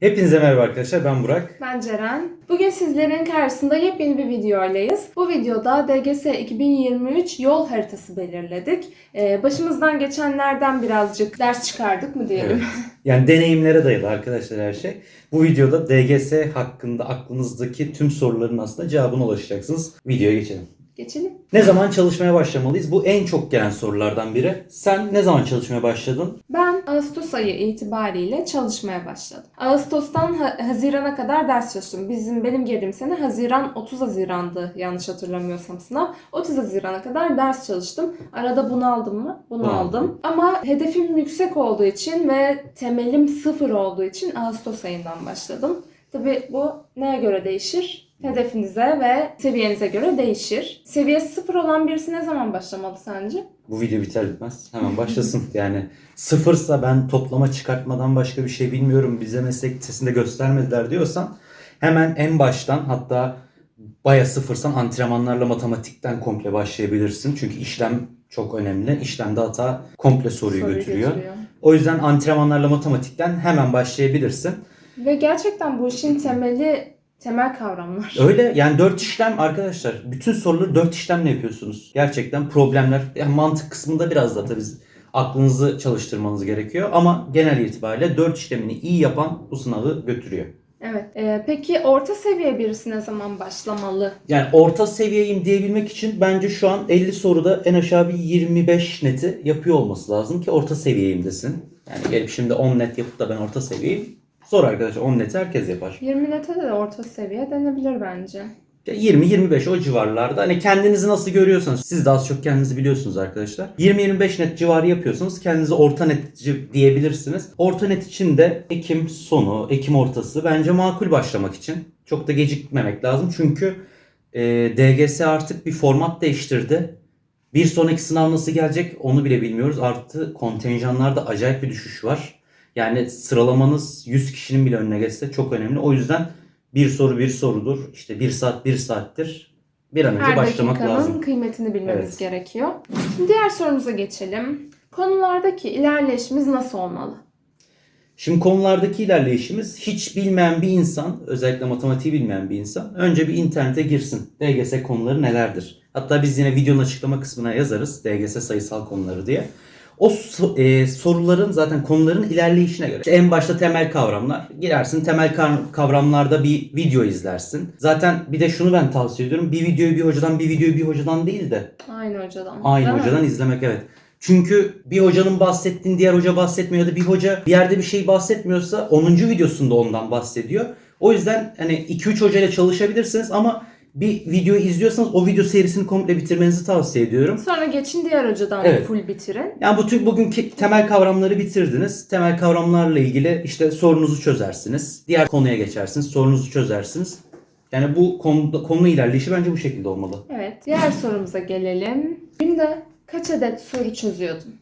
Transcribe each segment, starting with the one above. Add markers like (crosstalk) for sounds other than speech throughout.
Hepinize merhaba arkadaşlar ben Burak. Ben Ceren. Bugün sizlerin karşısında yepyeni bir videoylayız. Bu videoda DGS 2023 yol haritası belirledik. Ee, başımızdan geçenlerden birazcık ders çıkardık mı diyelim. Yani deneyimlere dayalı arkadaşlar her şey. Bu videoda DGS hakkında aklınızdaki tüm soruların aslında cevabına ulaşacaksınız. Videoya geçelim. Geçelim. Ne zaman çalışmaya başlamalıyız? Bu en çok gelen sorulardan biri. Sen ne zaman çalışmaya başladın? Ben Ağustos ayı itibariyle çalışmaya başladım. Ağustos'tan Ha- Haziran'a kadar ders çalıştım. Bizim benim girdiğim sene Haziran 30 Haziran'dı yanlış hatırlamıyorsam sınav. 30 Haziran'a kadar ders çalıştım. Arada bunu aldım mı? Bunu Bunaldım. aldım. Ama hedefim yüksek olduğu için ve temelim sıfır olduğu için Ağustos ayından başladım. Tabii bu neye göre değişir? Hedefinize ve seviyenize göre değişir. Seviyesi sıfır olan birisi ne zaman başlamalı sence? Bu video biter bitmez hemen başlasın. (laughs) Yani sıfırsa ben toplama çıkartmadan başka bir şey bilmiyorum. Bize meslek lisesinde göstermediler diyorsan hemen en baştan hatta baya sıfırsan antrenmanlarla matematikten komple başlayabilirsin. Çünkü işlem çok önemli. İşlemde hata komple soruyu, Soruyu götürüyor. O yüzden antrenmanlarla matematikten hemen başlayabilirsin. Ve gerçekten bu işin temeli temel kavramlar. Öyle yani dört işlem arkadaşlar. Bütün soruları dört işlemle yapıyorsunuz. Gerçekten problemler. Yani mantık kısmında biraz da tabii aklınızı çalıştırmanız gerekiyor. Ama genel itibariyle dört işlemini iyi yapan bu sınavı götürüyor. Evet. Ee, peki orta seviye birisi ne zaman başlamalı? Yani orta seviyeyim diyebilmek için bence şu an 50 soruda en aşağı bir 25 neti yapıyor olması lazım ki orta seviyeyim desin. Yani gelip şimdi 10 net yapıp da ben orta seviyeyim. Zor arkadaşlar 10 neti herkes yapar. 20 nete de orta seviye denebilir bence. 20-25 o civarlarda. Hani kendinizi nasıl görüyorsanız siz de az çok kendinizi biliyorsunuz arkadaşlar. 20-25 net civarı yapıyorsanız kendinizi orta netci diyebilirsiniz. Orta net için de Ekim sonu, Ekim ortası bence makul başlamak için. Çok da gecikmemek lazım çünkü e, DGS artık bir format değiştirdi. Bir sonraki sınav nasıl gelecek onu bile bilmiyoruz. Artı kontenjanlarda acayip bir düşüş var. Yani sıralamanız 100 kişinin bile önüne geçse çok önemli. O yüzden bir soru bir sorudur. İşte bir saat bir saattir. Bir an önce Her başlamak dakikanın lazım. kıymetini bilmemiz Evet. gerekiyor. Şimdi diğer sorumuza geçelim. Konulardaki ilerleyişimiz nasıl olmalı? Şimdi konulardaki ilerleyişimiz hiç bilmeyen bir insan, özellikle matematiği bilmeyen bir insan önce bir internete girsin. DGS konuları nelerdir? Hatta biz yine videonun açıklama kısmına yazarız DGS sayısal konuları diye. O e, soruların zaten konuların ilerleyişine göre. İşte en başta temel kavramlar. Girersin temel kav- kavramlarda bir video izlersin. Zaten bir de şunu ben tavsiye ediyorum. Bir videoyu bir hocadan bir videoyu bir hocadan değil de Aynı hocadan. Aynı değil mi? hocadan izlemek evet. Çünkü bir hocanın bahsettiğini diğer hoca bahsetmiyor ya da bir hoca bir yerde bir şey bahsetmiyorsa 10. videosunda ondan bahsediyor. O yüzden hani 2-3 hocayla çalışabilirsiniz ama bir videoyu izliyorsanız o video serisini komple bitirmenizi tavsiye ediyorum. Sonra geçin diğer hocadan Evet. full bitirin. Yani bu tür bugünkü temel kavramları bitirdiniz. Temel kavramlarla ilgili işte sorunuzu çözersiniz. Diğer konuya geçersiniz, sorunuzu çözersiniz. Yani bu konuda, konu ilerleyişi bence bu şekilde olmalı. Evet. Diğer sorumuza gelelim. Günde kaç adet soru çözüyordun?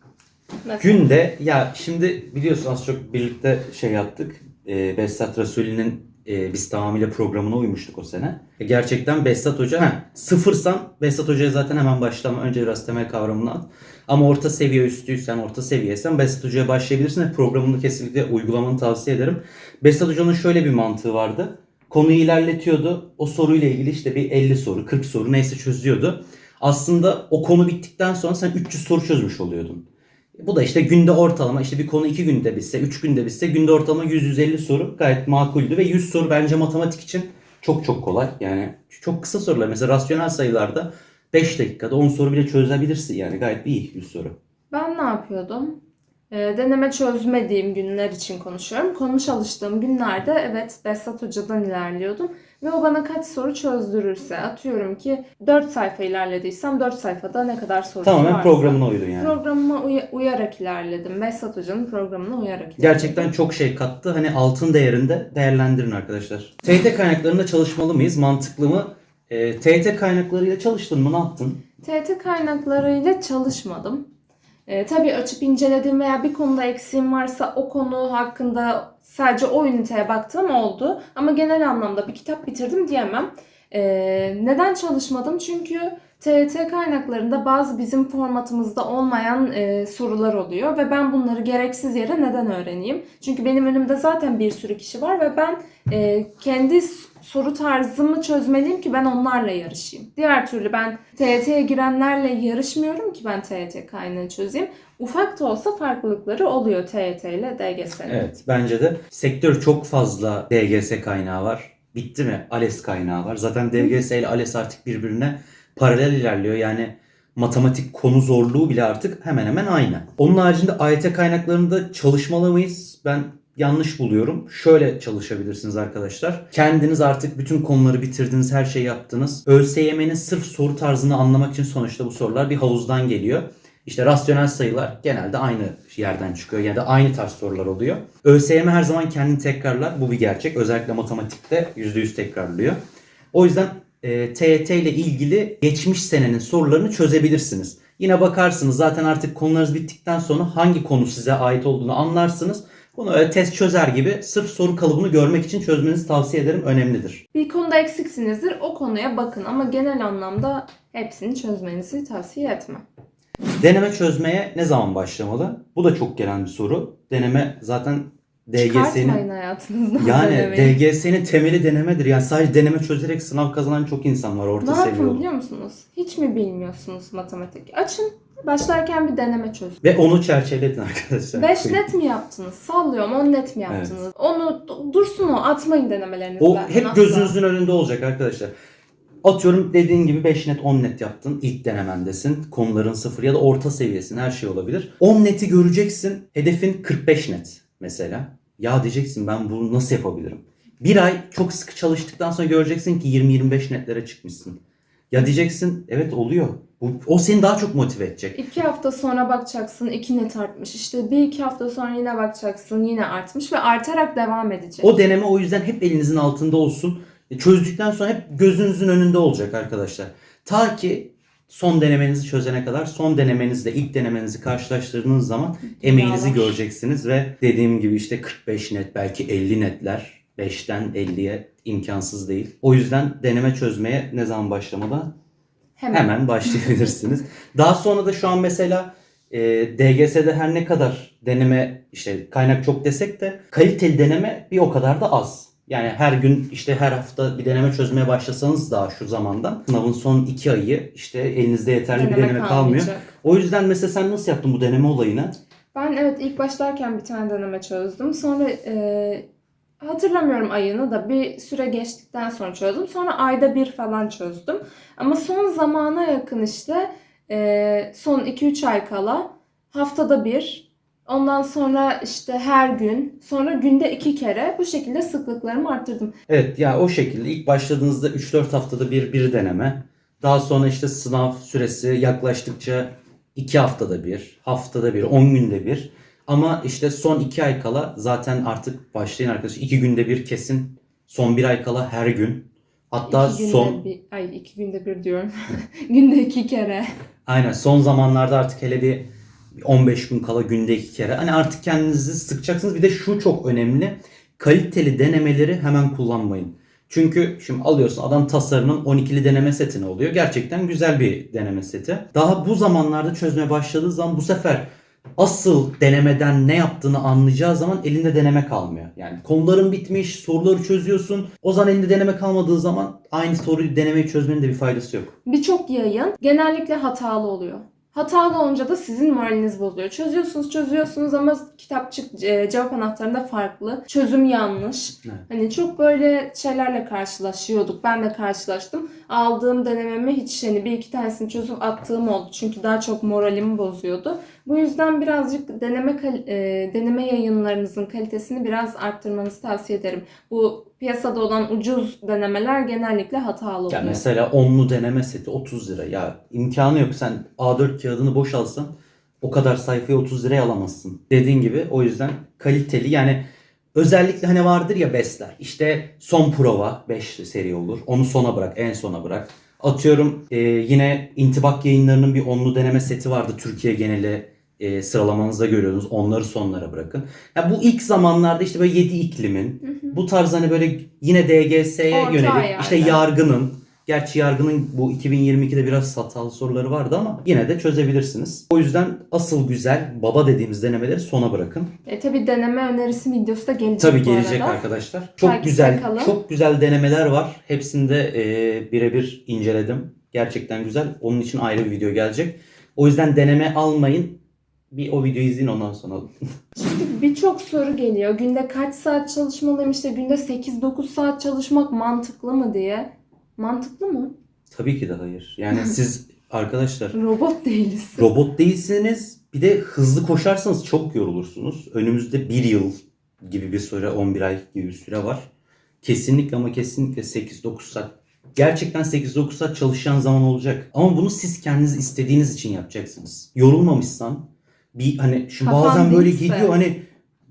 Mesela. Günde ya şimdi biliyorsun az çok birlikte şey yaptık. E, Behzat Resulü'nün e, biz tamamıyla programına uymuştuk o sene. E, gerçekten Behzat Hoca, ha, sıfırsan Behzat Hoca'ya zaten hemen başlama. Önce biraz temel kavramını at. Ama orta seviye üstüysen, orta seviyesen Behzat Hoca'ya başlayabilirsin. ve Programını kesinlikle uygulamanı tavsiye ederim. Behzat Hoca'nın şöyle bir mantığı vardı. Konuyu ilerletiyordu. O soruyla ilgili işte bir 50 soru, 40 soru neyse çözüyordu. Aslında o konu bittikten sonra sen 300 soru çözmüş oluyordun. Bu da işte günde ortalama işte bir konu 2 günde bitse, 3 günde bitse günde ortalama 100-150 soru gayet makuldü ve 100 soru bence matematik için çok çok kolay. Yani çok kısa sorular. Mesela rasyonel sayılarda 5 dakikada 10 soru bile çözebilirsin yani gayet iyi 100 soru. Ben ne yapıyordum? Ee, deneme çözmediğim günler için konuşuyorum. Konu çalıştığım günlerde evet Behzat Hoca'dan ilerliyordum. Ve o bana kaç soru çözdürürse atıyorum ki 4 sayfa ilerlediysem 4 sayfada ne kadar soru Tamamen varsa programına uydun yani. programıma uya- uyarak ilerledim. Behzat Hoca'nın programına uyarak ilerledim. Gerçekten çok şey kattı. Hani altın değerinde değerlendirin arkadaşlar. TYT kaynaklarında çalışmalı mıyız? Mantıklı mı? E, TYT kaynaklarıyla çalıştın mı? Ne yaptın? TET kaynaklarıyla çalışmadım. Ee, tabii açıp incelediğim veya bir konuda eksiğim varsa o konu hakkında sadece o üniteye baktığım oldu. Ama genel anlamda bir kitap bitirdim diyemem. Ee, neden çalışmadım? Çünkü TYT kaynaklarında bazı bizim formatımızda olmayan e, sorular oluyor ve ben bunları gereksiz yere neden öğreneyim? Çünkü benim önümde zaten bir sürü kişi var ve ben e, kendi soru tarzımı çözmeliyim ki ben onlarla yarışayım. Diğer türlü ben TYT'ye girenlerle yarışmıyorum ki ben TYT kaynağını çözeyim. Ufak da olsa farklılıkları oluyor TYT ile DGS'nin. Evet bence de sektör çok fazla DGS kaynağı var. Bitti mi? ALES kaynağı var. Zaten DGS ile ALES artık birbirine paralel ilerliyor. Yani matematik konu zorluğu bile artık hemen hemen aynı. Onun haricinde AYT kaynaklarında çalışmalı mıyız? Ben yanlış buluyorum. Şöyle çalışabilirsiniz arkadaşlar. Kendiniz artık bütün konuları bitirdiniz, her şeyi yaptınız. ÖSYM'nin sırf soru tarzını anlamak için sonuçta bu sorular bir havuzdan geliyor. İşte rasyonel sayılar genelde aynı yerden çıkıyor ya da aynı tarz sorular oluyor. ÖSYM her zaman kendini tekrarlar. Bu bir gerçek. Özellikle matematikte %100 tekrarlıyor. O yüzden e, TYT ile ilgili geçmiş senenin sorularını çözebilirsiniz. Yine bakarsınız zaten artık konularınız bittikten sonra hangi konu size ait olduğunu anlarsınız. Bunu öyle test çözer gibi sırf soru kalıbını görmek için çözmenizi tavsiye ederim. Önemlidir. Bir konuda eksiksinizdir o konuya bakın ama genel anlamda hepsini çözmenizi tavsiye etmem. Deneme çözmeye ne zaman başlamalı? Bu da çok gelen bir soru. Deneme zaten DGS'nin hayatınızdan yani. DGS'nin temeli denemedir. Yani sadece deneme çözerek sınav kazanan çok insan var orta Ne seviye yapın olup. biliyor musunuz? Hiç mi bilmiyorsunuz matematik? Açın başlarken bir deneme çözün. Ve onu çerçeveledin arkadaşlar. 5 net mi yaptınız? Sallıyorum 10 net mi yaptınız? Onu dursun o atmayın denemelerinizden. O hep gözünüzün önünde olacak arkadaşlar. Atıyorum dediğin gibi 5 net 10 net yaptın. İlk denemendesin. Konuların sıfır ya da orta seviyesin. Her şey olabilir. 10 neti göreceksin. Hedefin 45 net mesela. Ya diyeceksin ben bunu nasıl yapabilirim? Bir ay çok sıkı çalıştıktan sonra göreceksin ki 20-25 netlere çıkmışsın. Ya diyeceksin evet oluyor. Bu, o seni daha çok motive edecek. 2 hafta sonra bakacaksın 2 net artmış. İşte bir iki hafta sonra yine bakacaksın yine artmış ve artarak devam edecek. O deneme o yüzden hep elinizin altında olsun. E, Çözdükten sonra hep gözünüzün önünde olacak arkadaşlar. Ta ki son denemenizi çözene kadar son denemenizle ilk denemenizi karşılaştırdığınız zaman emeğinizi göreceksiniz ve dediğim gibi işte 45 net belki 50 netler 5'ten 50'ye imkansız değil. O yüzden deneme çözmeye ne zaman başlamalı? Hemen. Hemen başlayabilirsiniz. Daha sonra da şu an mesela e, DGS'de her ne kadar deneme işte kaynak çok desek de kaliteli deneme bir o kadar da az. Yani her gün işte her hafta bir deneme çözmeye başlasanız daha şu zamandan sınavın son iki ayı işte elinizde yeterli bir deneme kalmıyor. O yüzden mesela sen nasıl yaptın bu deneme olayını? Ben evet ilk başlarken bir tane deneme çözdüm. Sonra e, hatırlamıyorum ayını da bir süre geçtikten sonra çözdüm. Sonra ayda bir falan çözdüm. Ama son zamana yakın işte e, son 2-3 ay kala haftada bir Ondan sonra işte her gün, sonra günde iki kere bu şekilde sıklıklarımı arttırdım. Evet ya o şekilde ilk başladığınızda 3-4 haftada bir bir deneme. Daha sonra işte sınav süresi yaklaştıkça 2 haftada bir, haftada bir, 10 günde bir. Ama işte son 2 ay kala zaten artık başlayın arkadaşlar. 2 günde bir kesin. Son 1 ay kala her gün. Hatta iki günde son bir, ay iki günde bir diyorum. (laughs) günde iki kere. aynen son zamanlarda artık hele bir 15 gün kala günde 2 kere. Hani artık kendinizi sıkacaksınız. Bir de şu çok önemli. Kaliteli denemeleri hemen kullanmayın. Çünkü şimdi alıyorsun adam tasarının 12'li deneme setini oluyor. Gerçekten güzel bir deneme seti. Daha bu zamanlarda çözmeye başladığı zaman bu sefer asıl denemeden ne yaptığını anlayacağı zaman elinde deneme kalmıyor. Yani konuların bitmiş, soruları çözüyorsun. O zaman elinde deneme kalmadığı zaman aynı soruyu denemeyi çözmenin de bir faydası yok. Birçok yayın genellikle hatalı oluyor. Hatalı olunca da sizin moraliniz bozuyor. Çözüyorsunuz, çözüyorsunuz ama kitapçık e, cevap anahtarında farklı. Çözüm yanlış. Evet. Hani çok böyle şeylerle karşılaşıyorduk. Ben de karşılaştım. Aldığım denememe hiç hani bir iki tanesini çözüp attığım oldu. Çünkü daha çok moralimi bozuyordu. Bu yüzden birazcık deneme e, deneme yayınlarınızın kalitesini biraz arttırmanızı tavsiye ederim. Bu piyasada olan ucuz denemeler genellikle hatalı oluyor. Ya mesela onlu deneme seti 30 lira. Ya imkanı yok sen A4 kağıdını boşalsan o kadar sayfayı 30 liraya alamazsın. Dediğin gibi o yüzden kaliteli yani özellikle hani vardır ya bestler. İşte son prova 5 seri olur. Onu sona bırak en sona bırak. Atıyorum e, yine intibak yayınlarının bir onlu deneme seti vardı Türkiye geneli e, sıralamanızda görüyorsunuz. Onları sonlara bırakın. Ya bu ilk zamanlarda işte böyle 7 iklimin bu tarz hani böyle yine DGS'ye Orta yönelik ayarda. işte yargının Gerçi yargının bu 2022'de biraz hatalı soruları vardı ama yine de çözebilirsiniz. O yüzden asıl güzel baba dediğimiz denemeleri sona bırakın. E tabi deneme önerisi videosu da gelecek Tabii bu gelecek arada. arkadaşlar. Çok Takipte güzel, kalın. çok güzel denemeler var. Hepsini de e, birebir inceledim. Gerçekten güzel. Onun için ayrı bir video gelecek. O yüzden deneme almayın. Bir o videoyu izleyin ondan sonra. (laughs) Şimdi birçok soru geliyor. Günde kaç saat çalışmalıyım işte günde 8-9 saat çalışmak mantıklı mı diye. Mantıklı mı? Tabii ki de hayır. Yani (laughs) siz arkadaşlar Robot değiliz. robot değilsiniz. Bir de hızlı koşarsanız çok yorulursunuz. Önümüzde bir yıl gibi bir süre, 11 ay gibi bir süre var. Kesinlikle ama kesinlikle 8-9 saat. Gerçekten 8-9 saat çalışacağın zaman olacak. Ama bunu siz kendiniz istediğiniz için yapacaksınız. Yorulmamışsan bir hani şimdi Kafan bazen böyle değilse. gidiyor hani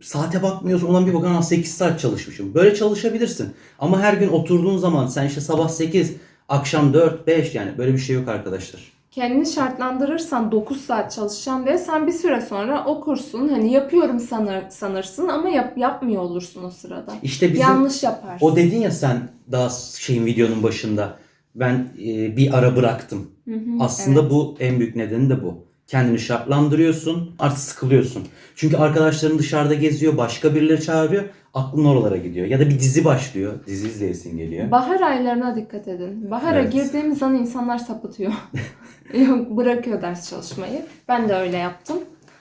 saate bakmıyorsun olan bir bakan 8 saat çalışmışım. Böyle çalışabilirsin. Ama her gün oturduğun zaman sen işte sabah 8 akşam 4 5 yani böyle bir şey yok arkadaşlar. Kendini şartlandırırsan 9 saat çalışacağım diye sen bir süre sonra okursun. Hani yapıyorum sanır, sanırsın ama yap, yapmıyor olursun o sırada. İşte bizim Yanlış yaparsın. O dedin ya sen daha şeyin videonun başında ben e, bir ara bıraktım. Hı hı, Aslında evet. bu en büyük nedeni de bu. Kendini şartlandırıyorsun artık sıkılıyorsun. Çünkü arkadaşların dışarıda geziyor başka birileri çağırıyor aklın oralara gidiyor. Ya da bir dizi başlıyor dizi izleyesin geliyor. Bahar aylarına dikkat edin. Bahara Evet. girdiğimiz an insanlar sapıtıyor. (laughs) Yok bırakıyor ders çalışmayı. Ben de öyle yaptım.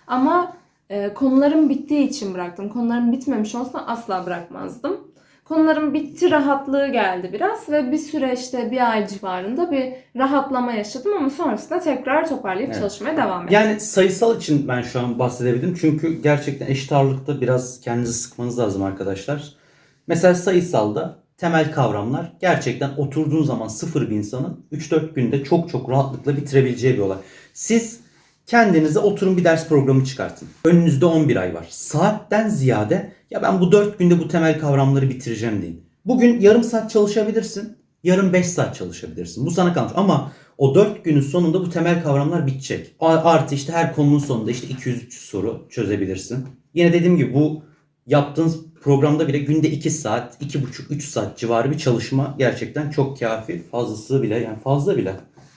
Ama e, konularım bittiği için bıraktım. Konularım bitmemiş olsa asla bırakmazdım. Konularım bitti rahatlığı geldi biraz ve bir süre işte bir ay civarında bir rahatlama yaşadım ama sonrasında tekrar toparlayıp Evet. çalışmaya devam ettim. Yani sayısal için ben şu an bahsedebildim. Çünkü gerçekten eşit ağırlıkta biraz kendinizi sıkmanız lazım arkadaşlar. Mesela sayısalda temel kavramlar gerçekten oturduğun zaman sıfır bir insanın 3-4 günde çok çok rahatlıkla bitirebileceği bir olay. Siz kendinize oturun bir ders programı çıkartın. Önünüzde 11 ay var. Saatten ziyade ya ben bu 4 günde bu temel kavramları bitireceğim deyin. Bugün yarım saat çalışabilirsin. Yarın 5 saat çalışabilirsin. Bu sana kalmış. Ama o 4 günün sonunda bu temel kavramlar bitecek. Artı işte her konunun sonunda işte 200-300 soru çözebilirsin. Yine dediğim gibi bu yaptığınız programda bile günde 2 saat, 2,5-3 saat civarı bir çalışma gerçekten çok kafi. Fazlası bile yani fazla bile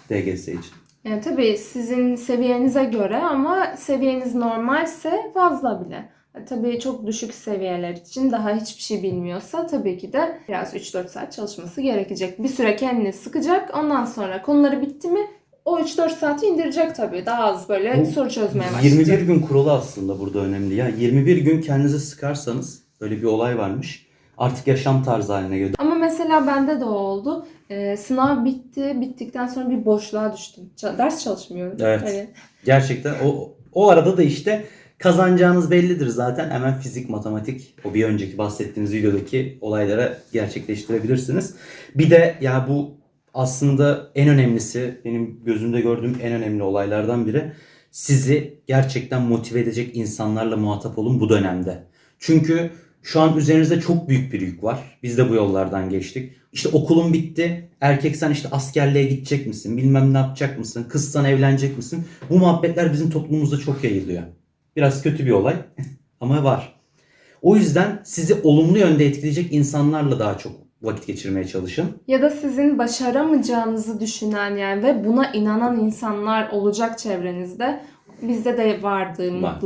DGS için. Yani tabii sizin seviyenize göre ama seviyeniz normalse fazla bile. E, Tabii çok düşük seviyeler için daha hiçbir şey bilmiyorsa tabii ki de biraz 3-4 saat çalışması gerekecek. Bir süre kendini sıkacak. Ondan sonra konuları bitti mi o 3-4 saati indirecek tabii. Daha az böyle Bu soru çözmeye başlayacak. 21 gün kuralı aslında burada önemli. Ya 21 gün kendinizi sıkarsanız böyle bir olay varmış. Artık yaşam tarzı haline geliyor. Ama mesela bende de oldu. Ee, sınav bitti. Bittikten sonra bir boşluğa düştüm. Ça- ders çalışmıyorum. Evet. Hani Gerçekten o o arada da işte kazanacağınız bellidir zaten. Hemen fizik, matematik o bir önceki bahsettiğimiz videodaki olaylara gerçekleştirebilirsiniz. Bir de ya bu aslında en önemlisi benim gözümde gördüğüm en önemli olaylardan biri. Sizi gerçekten motive edecek insanlarla muhatap olun bu dönemde. Çünkü şu an üzerinizde çok büyük bir yük var. Biz de bu yollardan geçtik. İşte okulun bitti. Erkeksen işte askerliğe gidecek misin? Bilmem ne yapacak mısın? Kızsan evlenecek misin? Bu muhabbetler bizim toplumumuzda çok yayılıyor. Biraz kötü bir olay (laughs) ama var. O yüzden sizi olumlu yönde etkileyecek insanlarla daha çok vakit geçirmeye çalışın. Ya da sizin başaramayacağınızı düşünen yani ve buna inanan insanlar olacak çevrenizde. Bizde de vardı Var.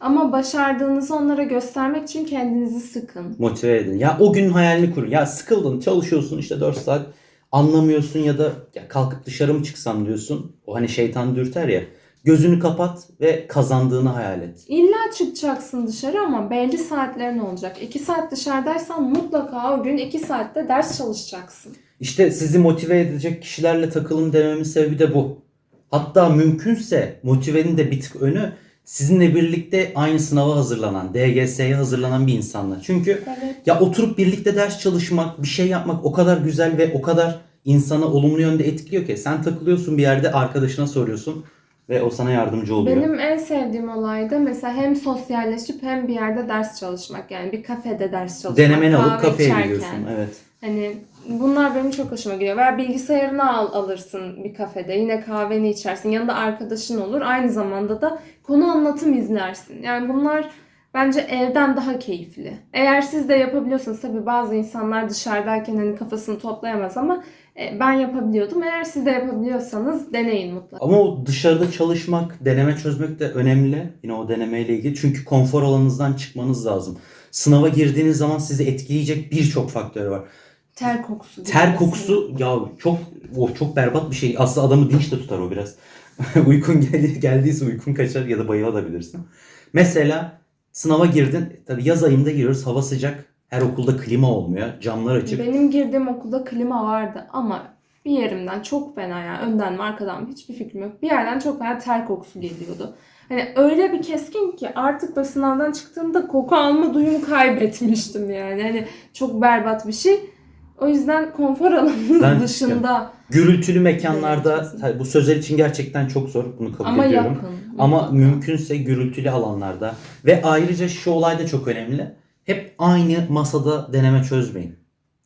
Ama başardığınızı onlara göstermek için kendinizi sıkın. Motive edin. Ya o gün hayalini kurun. Ya sıkıldın çalışıyorsun işte 4 saat anlamıyorsun ya da ya kalkıp dışarı mı çıksam diyorsun. O hani şeytan dürter ya. Gözünü kapat ve kazandığını hayal et. İlla çıkacaksın dışarı ama belli saatlerin olacak. 2 saat dışarıdaysan mutlaka o gün 2 saatte ders çalışacaksın. İşte sizi motive edecek kişilerle takılın dememin sebebi de bu. Hatta mümkünse motivenin de bir tık önü sizinle birlikte aynı sınava hazırlanan, DGS'ye hazırlanan bir insanla. Çünkü Evet. ya oturup birlikte ders çalışmak, bir şey yapmak o kadar güzel ve o kadar insana olumlu yönde etkiliyor ki. Sen takılıyorsun bir yerde arkadaşına soruyorsun ve o sana yardımcı oluyor. Benim en sevdiğim olay da mesela hem sosyalleşip hem bir yerde ders çalışmak. Yani bir kafede ders çalışmak. Denemeni alıp kafeye içerken. gidiyorsun. Evet. Hani bunlar benim çok hoşuma gidiyor. Veya bilgisayarını al alırsın bir kafede. Yine kahveni içersin. Yanında arkadaşın olur. Aynı zamanda da konu anlatım izlersin. Yani bunlar Bence evden daha keyifli. Eğer siz de yapabiliyorsanız tabii bazı insanlar dışarıdayken hani kafasını toplayamaz ama e, ben yapabiliyordum. Eğer siz de yapabiliyorsanız deneyin mutlaka. Ama o dışarıda çalışmak, deneme çözmek de önemli. Yine o denemeyle ilgili. Çünkü konfor alanınızdan çıkmanız lazım. Sınava girdiğiniz zaman sizi etkileyecek birçok faktör var. Ter kokusu. Ter mesela. kokusu ya çok o çok berbat bir şey. Aslında adamı dinç de tutar o biraz. (laughs) uykun gel- geldiyse uykun kaçar ya da bayılabilirsin. Mesela sınava girdin. Tabii yaz ayında giriyoruz. Hava sıcak. Her okulda klima olmuyor. Camlar açık. Benim girdiğim okulda klima vardı ama bir yerimden çok fena yani önden mi arkadan mı hiçbir fikrim yok. Bir yerden çok fena ter kokusu geliyordu. Hani öyle bir keskin ki artık da sınavdan çıktığımda koku alma duyumu kaybetmiştim yani. Hani çok berbat bir şey. O yüzden konfor alanınız Ben- dışında Gürültülü mekanlarda tabii bu sözel için gerçekten çok zor. Bunu kabul ama ediyorum. yakın. Ama mümkünse gürültülü alanlarda ve ayrıca şu olay da çok önemli. Hep aynı masada deneme çözmeyin.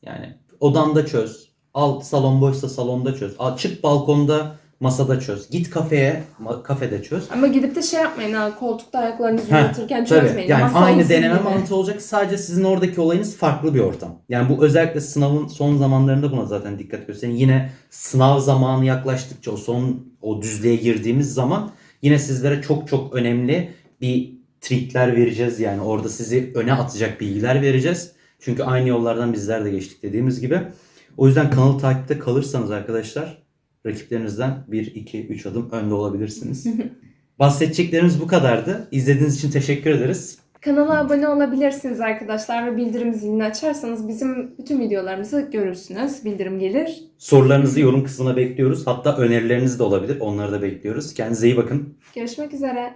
Yani odanda çöz. Al salon boşsa salonda çöz. Al, çık balkonda masada çöz. Git kafeye ma- kafede çöz. Ama gidip de şey yapmayın ha koltukta ayaklarınızı Heh, uzatırken Tabii çözmeyin. yani Masa aynı olsun deneme gibi. mantığı olacak. Sadece sizin oradaki olayınız farklı bir ortam. Yani bu özellikle sınavın son zamanlarında buna zaten dikkat gösterin. Yine sınav zamanı yaklaştıkça o son o düzlüğe girdiğimiz zaman yine sizlere çok çok önemli bir trikler vereceğiz. Yani orada sizi öne atacak bilgiler vereceğiz. Çünkü aynı yollardan bizler de geçtik dediğimiz gibi. O yüzden kanalı takipte kalırsanız arkadaşlar rakiplerinizden 1, 2, 3 adım önde olabilirsiniz. (laughs) Bahsedeceklerimiz bu kadardı. İzlediğiniz için teşekkür ederiz. Kanala abone olabilirsiniz arkadaşlar ve bildirim zilini açarsanız bizim bütün videolarımızı görürsünüz. Bildirim gelir. Sorularınızı yorum kısmına bekliyoruz. Hatta önerileriniz de olabilir. Onları da bekliyoruz. Kendinize iyi bakın. Görüşmek üzere.